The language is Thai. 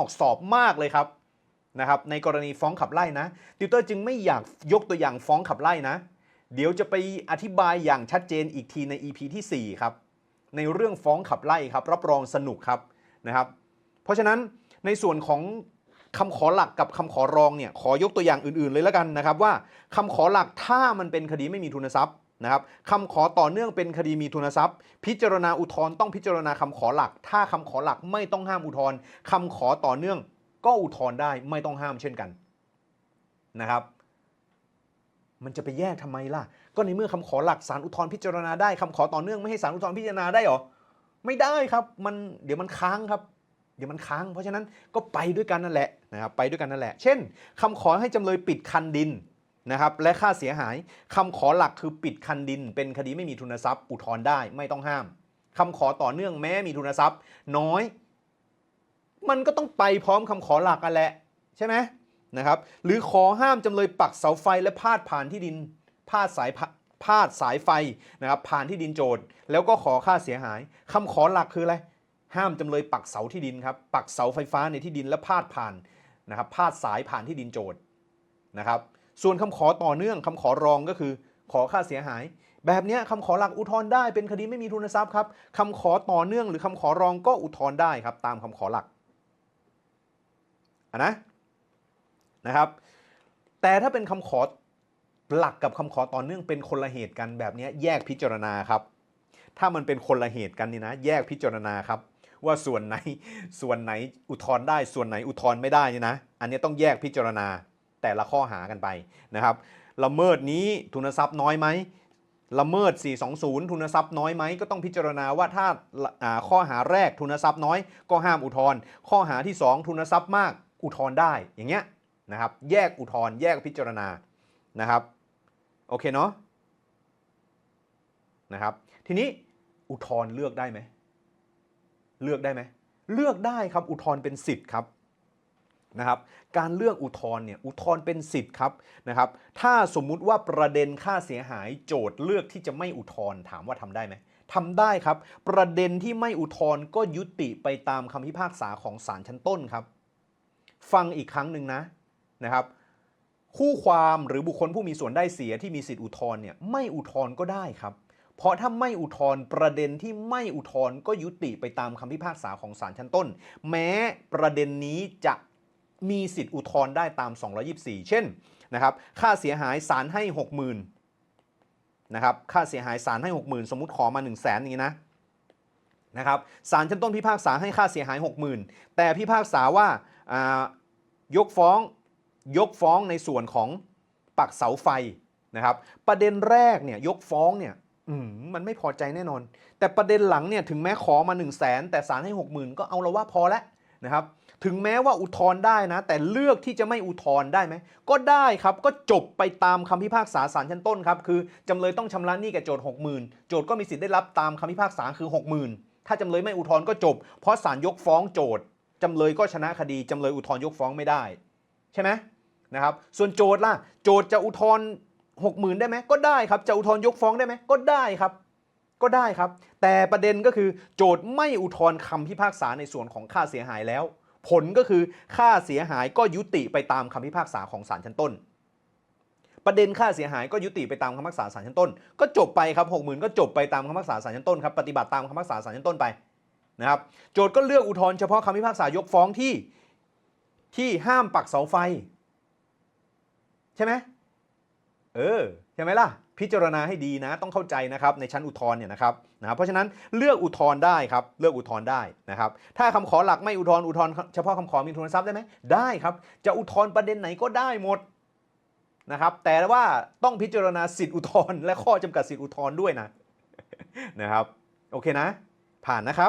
ออกสอบมากเลยครับนะครับในกรณีฟ้องขับไล่นะติวเตอร์จึงไม่อยากยกตัวอย่างฟ้องขับไล่นะ เดี๋ยวจะไปอธิบายอย่างชัดเจนอีกทีใน EP ที่ 4 ครับ ในเรื่องฟ้องขับไล่ครับ รับรองสนุกครับนะครับ เพราะฉะนั้นในส่วนของคำขอหลักกับคำขอรองเนี่ยขอยกตัวอย่างอื่นๆเลยแล้วกันนะครับ ว่าคำขอหลักถ้ามันเป็นคดีไม่มีทุนทรัพย์ นะครับคำขอต่อเนื่องเป็นคดีมีทุนทรัพย์ พิจารณาอุทธรณ์ต้องพิจารณาคำขอหลัก ถ้าคำขอหลักไม่ต้องห้ามอุทธรณ์คำขอต่อเนื่องก็อุทธรณ์ได้ไม่ต้องห้ามเช่นกันนะครับ มันจะไปแยกทำไมล่ะ ก็ในเมื่อคำขอหลักศาลอุทธรณ์พิจารณาได้คำขอต่อเนื่องไม่ให้ศาลอุทธรณ์พิจารณาได้หรอไม่ได้ครับ มันเดี๋ยวมันค้างครับ เดี๋ยวมันค้าง เพราะฉะนั้นก็ไปด้วยกันนั่นแหละนะครับไปด้วยกันนั่นแหละ เช่นคำขอให้จำเลยปิดคันดิน นะครับและค่าเสียหายคำขอหลักคือปิดคันดิน เป็นคดีไม่มีทุนทรัพย์อุทธรณ์ได้ไม่ต้องห้ามคำขอต่อเนื่องแม้มีทุนทรัพย์ น้อย มันก็ต้องไปพร้อมคำขอหลักกันแหละใช่ไหมนะครับหรือขอห้ามจำเลยปักเสาไฟและพาดผ่านที่ดินพาดสายพาดสายไฟนะครับผ่านที่ดินโจทย์ แล้วก็ขอค่าเสียหายคำขอหลักคืออะไรห้ามจำเลยปักเสาที่ดินครับปักเสาไฟฟ้าในที่ดินและพาดผ่านนะครับพาดสายผ่านที่ดินโจทย์นะครับ ส่วนคำขอต่อเนื่องคำขอรองก็คือ ขอค่าเสียหาย แบบนี้คำขอหลักอุทธรณ์ได้เป็นคดีไม่มีทุนทรัพย์ครับคำขอต่อเนื่องหรือคำขอรองก็อุทธรณ์ได้ครับ ตามคำขอหลักอะนะนะครับ แต่ถ้าเป็นคำขอหลักกับคำขอต่อเนื่องเป็นคนละเหตุกันแบบนี้แยกพิจารณาครับ ถ้ามันเป็นคนละเหตุกันนี่นะ แยกพิจารณาครับ ว่าส่วนไหนส่วนไหนอุทธรณ์ได้ ส่วนไหนอุทธรณ์ไม่ได้นี่นะ อันนี้ต้องแยกพิจารณา แต่ละข้อหากันไปนะครับละเมิดนี้ทุนทรัพย์น้อยไหมละเมิด 420 ทุนทรัพย์น้อยไหมก็ต้องพิจารณาว่าถ้าาข้อหาแรกทุนทรัพย์น้อยก็ห้ามอุทธรณ์ข้อหาที่ 2 ทุนทรัพย์มากอุทธรณ์ได้อย่างเงี้ยนะครับแยกอุทธรณ์แยกพิจารณานะครับโอเคเนาะนะครับทีนี้อุทธรณ์เลือกได้ไหมเลือกได้ไหมเลือกได้ครับอุทธรณ์เป็นสิทธิ์ครับ นะครับการเลือกอุทธรณ์เนี่ยอุทธรณ์เป็นสิทธิ์ครับนะครับถ้าสมมุติว่าประเด็นค่าเสียหายโจทย์เลือกที่จะไม่อุทธรณ์ถามว่าทำได้ไหมทำได้ครับ ประเด็นที่ไม่อุทธรณ์ก็ยุติไปตามคำพิพากษาของศาลชั้นต้นครับ ฟังอีกครั้งหนึ่งนะนะครับ คู่ความหรือบุคคลผู้มีส่วนได้เสียที่มีสิทธิอุทธรณ์เนี่ยไม่อุทธรณ์ก็ได้ครับ เพราะถ้าไม่อุทธรณ์ประเด็นที่ไม่อุทธรณ์ก็ยุติไปตามคำพิพากษาของศาลชั้นต้น แม้ประเด็นนี้จะ มีสิทธิอุทธรณ์ได้ตาม 224 เช่นนะครับค่าเสียหายศาลให้ 60,000นะครับค่าเสียหายศาลให้ 60,000 สมมุติขอมา 1 0 0 0 0แสนอย่างนี้นะนะครับศาลชั้นต้นพิพากษาให้ค่าเสียหาย 60,000 แต่พิพากษาว่ายกฟ้องยกฟ้องในส่วนของปักเสาไฟนะครับประเด็นแรกเนี่ยยกฟ้องเนี่ยมันไม่พอใจแน่นอน แต่ประเด็นหลังเนี่ยถึงแม้ขอมา 1 0 0 0 0แสนแต่ศาลให้ 60,000 ก็เอาละว่าพอแล้วนะครับ ถึงแม้ว่าอุทธรณ์ได้นะ แต่เลือกที่จะไม่อุทธรณ์ได้ไหมก็ได้ครับก็จบไปตามคำพิพากษาศาลชั้นต้นครับคือจำเลยต้องชำระหนี้แก่โจทย์60,000โจทย์ก็มีสิทธิ์ได้รับตามคำพิพากษาคือ60,000ถ้าจำเลยไม่อุทธรณ์ก็จบ เพราะศาลยกฟ้องโจทย์จำเลยก็ชนะคดีจำเลยอุทธรณ์ยกฟ้องไม่ได้ ใช่ไหมนะครับส่วนโจทย์ล่ะโจทย์จะอุทธรณ์60,000ได้ไหมก็ได้ครับจะอุทธรณ์ยกฟ้องได้ไหมก็ได้ครับก็ได้ครับ แต่ประเด็นก็คือโจทย์ไม่อุทธรณ์คำพิพากษาในส่วนของค่าเสียหายแล้ว ผลก็คือค่าเสียหายก็ยุติไปตามคำพิพากษาของศาลชั้นต้น ประเด็นค่าเสียหายก็ยุติไปตามคำพิพากษาศาลชั้นต้น ก็จบไปครับหกหมื่นก็จบไปตามคำพิพากษาศาลชั้นต้นครับปฏิบัติตามคำพิพากษาศาลชั้นต้นไปนะครับโจทย์ก็เลือกอุทธรณ์เฉพาะคำพิพากษายกฟ้องที่ที่ห้ามปักเสาไฟ ใช่ไหมเออใช่ไหมล่ะ พิจารณาให้ดีนะต้องเข้าใจนะครับในชั้นอุทธรณ์เนี่ยนะครับนะเพราะฉะนั้นเลือกอุทธรณ์ได้ครับเลือกอุทธรณ์ได้นะครับถ้าคำขอหลักไม่อุทธรณ์อุทธรณ์เฉพาะคำขอมีทุนทรัพย์ได้ไหมได้ครับจะอุทธรณ์ประเด็นไหนก็ได้หมดนะครับแต่ว่าต้องพิจารณาสิทธิอุทธรณ์และข้อจำกัดสิทธิอุทธรณ์ด้วยนะนะครับโอเคนะ ผ่านนะครับ